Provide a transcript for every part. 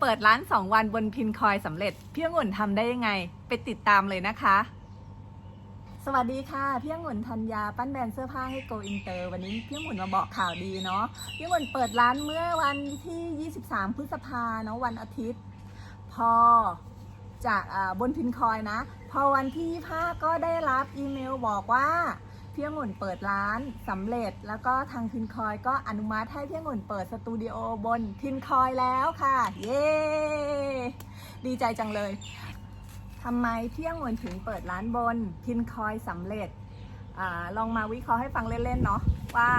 เปิดร้าน 2 วันบนพินคอยสำเร็จ พี่องุ่นทำได้ยังไง ไปติดตามเลยนะคะ สวัสดีค่ะ พี่องุ่นธัญญาปั้นแบรนด์เสื้อผ้าให้โกอินเตอร์ วันนี้พี่องุ่นมาบอกข่าวดีเนาะพี่องุ่นเปิดร้านเมื่อวันที่ 23 พฤษภาเนาะวันอาทิตย์ พอจากอ่าบนพินคอยนะ พอวันที่ 25 ก็ได้รับอีเมลบอกว่า พี่องุ่นเปิดร้านสำเร็จ แล้วก็ทางพินคอยก็อนุมัติให้พี่องุ่นเปิดสตูดิโอบนพินคอยแล้วค่ะ เย้ดีใจจังเลยทำไมพี่องุ่นถึงเปิดร้านบนพินคอยสำเร็จอลองมาวิเคราะห์ให้ฟังเล่นๆเนาะว่า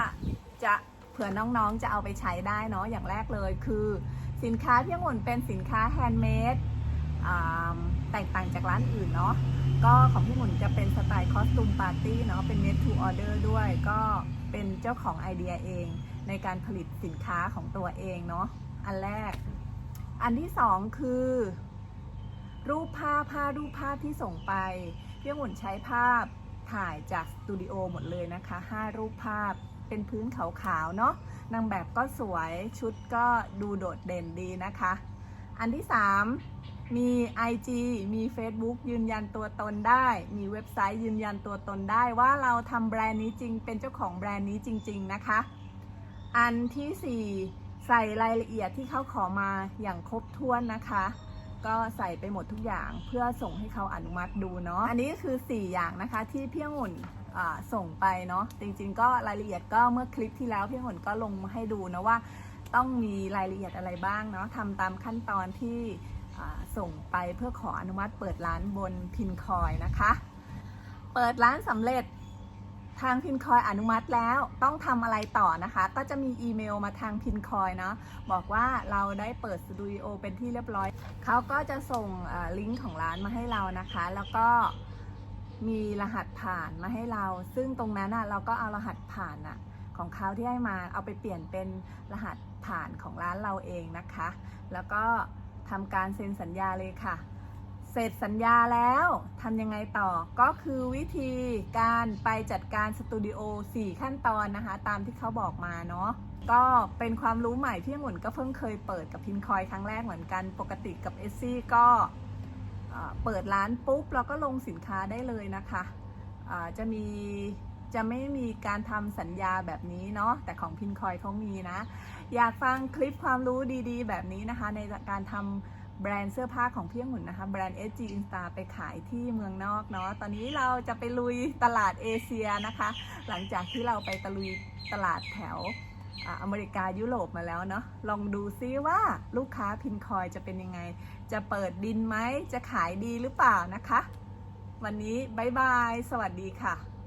จะเผื่อน้องๆจะเอาไปใช้ได้เนาะอย่างแรกเลยคือ สินค้าพี่องุ่นเป็นสินค้าแฮนด์เมด แตกต่างจากร้านอื่นเนาะก็ของพี่หมุนจะเป็นสไตล์คอสตูมปาร์ตี้เนาะเป็น made to order ด้วย ก็เป็นเจ้าของไอเดียเอง ในการผลิตสินค้าของตัวเองเนาะอันแรก อันที่สองคือ รูปภาพภาพรูปภาพที่ส่งไปพี่หมุนใช้ภาพถ่ายจากสตูดิโอหมดเลยนะคะ 5 รูปภาพเป็นพื้นขาวๆเนาะนางแบบก็สวยชุดก็ดูโดดเด่นดีนะคะ อันที่ 3 มี IG มี Facebook ยืนยันตัวตนได้ มีเว็บไซต์ยืนยันตัวตนได้ว่าเราทำแบรนด์นี้จริง เป็นเจ้าของแบรนด์นี้จริง ๆ นะคะ อันทีสี่ 4 ใส่รายละเอียดที่เขาขอมาอย่างครบถ้วนนะคะ ก็ใส่ไปหมดทุกอย่างเพื่อส่งให้เขาอนุมัติดูเนาะ อันนี้คือ 4 อย่างนะคะที่พี่องุ่นส่งไปเนาะ จริง ๆ ก็รายละเอียดก็เมื่อคลิปที่แล้วพี่องุ่นก็ลงมาให้ดูนะว่า ต้องมีรายละเอียดอะไรบ้างเนาะทำตามขั้นตอนที่ ส่งไปเพื่อขออนุมัติเปิดร้านบนพินคอยนะคะ เปิดร้านสำเร็จทางพินคอยอนุมัติแล้วต้องทำอะไรต่อนะคะ ก็จะมีอีเมลมาทางพินคอยเนาะบอกว่าเราได้เปิดสตูดิโอเป็นที่เรียบร้อย เขาก็จะส่งลิงก์ของร้านมาให้เรานะคะ แล้วก็มีรหัสผ่านมาให้เรา ซึ่งตรงนั้นอะเราก็เอารหัสผ่านอะของเขาที่ให้มาเอาไปเปลี่ยนเป็นรหัสผ่านของร้านเราเองนะคะ แล้วก็ ทำการเซ็นสัญญาเลยค่ะ เสร็จสัญญาแล้วทำยังไงต่อก็คือวิธีการไปจัดการสตูดิโอ4ขั้นตอนนะคะ ตามที่เขาบอกมาเนาะก็เป็นความรู้ใหม่ที่องุ่นก็เพิ่งเคยเปิดกับพินคอยครั้งแรกเหมือนกันปกติกับเอซี่ก็เปิดร้านปุ๊บเราก็ลงสินค้าได้เลยนะคะอ่าจะมี จะไม่มีการทำสัญญาแบบนี้เนาะแต่ของพินคอยเขามีนะ อยากฟังคลิปความรู้ดีๆ แบบนี้นะคะ ในการทำแบรนด์เสื้อผ้าของพี่องุ่นนะคะ แบรนด์ SG Insta ไปขายที่เมืองนอกเนาะตอนนี้เราจะไปลุยตลาดเอเชียนะคะ หลังจากที่เราไปตะลุยตลาดแถวอเมริกายุโรปมาแล้วเนาะลองดูซิว่าลูกค้าพินคอยจะเป็นยังไง จะเปิดดินไหมจะขายดีหรือเปล่านะคะ วันนี้บายบาย สวัสดีค่ะ